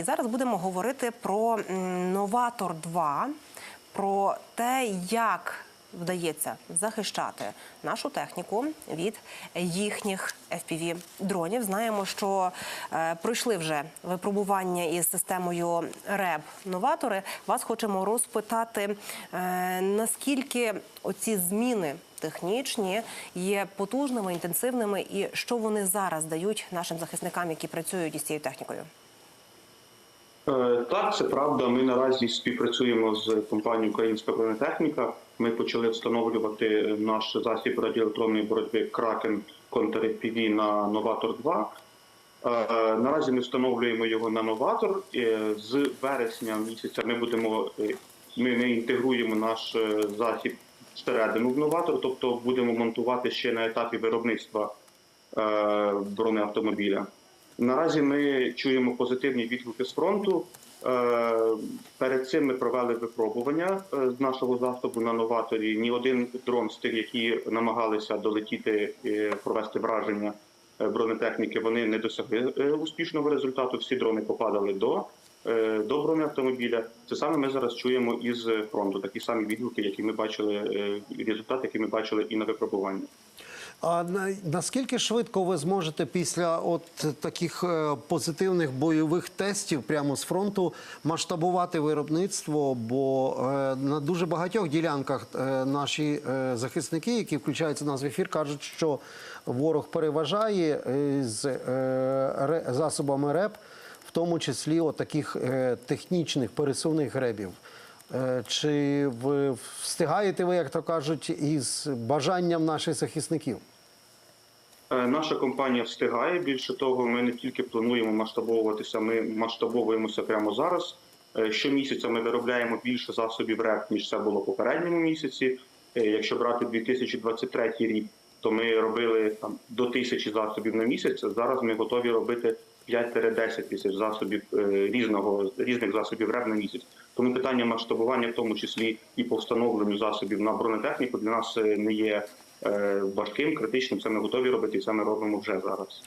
І зараз будемо говорити про новатор 2 про те, як вдається захищати нашу техніку від їхніх fpv дронів. Знаємо, що е, пройшли вже випробування із системою РЕБ новатори. Вас хочемо розпитати, е, наскільки оці зміни технічні є потужними, інтенсивними, і що вони зараз дають нашим захисникам, які працюють із цією технікою. Е, Так, це правда. Ми наразі співпрацюємо з компанією Українська бронетехніка. Ми почали встановлювати наш засіб радіоелектронної боротьби Кракен контр-FPV на Новатор 2. Е, Наразі ми встановлюємо його на новатор. Е, З вересня місяця ми будемо ми, ми інтегруємо наш засіб всередину в новатор, тобто будемо монтувати ще на етапі виробництва бронеавтомобіля. Наразі ми чуємо позитивні відгуки з фронту. Е, Перед цим ми провели випробування е, з нашого засобу на новаторі. Ні один дрон з тих, які намагалися долетіти і провести враження е, бронетехніки, вони не досягли успішного результату. Всі дрони попадали до, е, до бронеавтомобіля. Це саме ми зараз чуємо із фронту. Такі самі відгуки, які ми бачили, е, результати, які ми бачили і на випробуванні. А наскільки швидко ви зможете після от таких е, позитивних бойових тестів прямо з фронту масштабувати виробництво? Бо на дуже багатьох ділянках наші захисники, які включаються в нас в ефір, кажуть, що ворог переважає з засобами РЕП, тому числі от таких е, технічних пересувних ребів. Е, Чи ви встигаєте ви, як то кажуть, із бажанням наших захисників? Е, Наша компанія встигає. Більше того, ми не тільки плануємо масштабовуватися, ми масштабовуємося прямо зараз. Щомісяця ми виробляємо більше засобів РЕП, ніж це було в попередньому місяці. Якщо брати 2023 рік, то ми робили там до тисячі засобів на місяць. Зараз ми готові робити 5-10 тисяч засобів е, різного різних засобів РЕБ на місяць. Тому питання масштабування, в тому числі і по встановленню засобів на бронетехніку, для нас е, не є е, важким, критичним. Це ми готові робити, і це ми робимо вже зараз.